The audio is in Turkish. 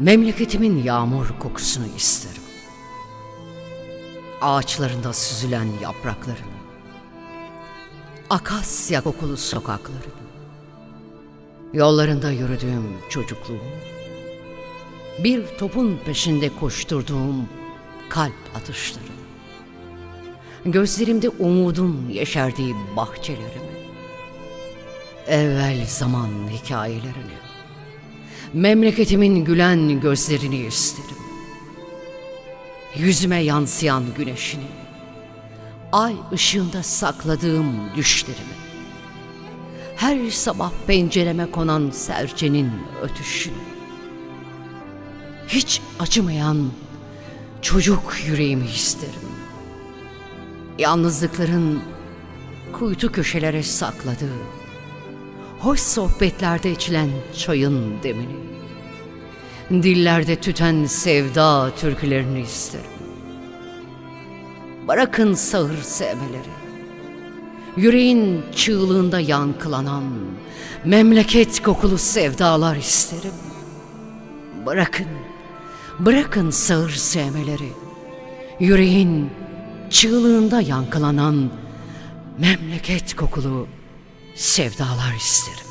Memleketimin yağmur kokusunu isterim. Ağaçlarında süzülen yapraklarını, akasya kokulu sokaklarını, yollarında yürüdüğüm çocukluğum, bir topun peşinde koşturduğum kalp atışlarını, gözlerimde umudun yeşerdiği bahçelerimi, evvel zaman hikayelerini, memleketimin gülen gözlerini isterim. Yüzüme yansıyan güneşini, ay ışığında sakladığım düşlerimi, her sabah pencereme konan serçenin ötüşünü, hiç acımayan çocuk yüreğimi isterim. Yalnızlıkların kuytu köşelere sakladığı, hoş sohbetlerde içilen çayın demini, dillerde tüten sevda türkülerini isterim. Bırakın sağır sevmeleri, yüreğin çığlığında yankılanan memleket kokulu sevdalar isterim. Bırakın, bırakın sağır sevmeleri, yüreğin çığlığında yankılanan memleket kokulu sevdalar isterim.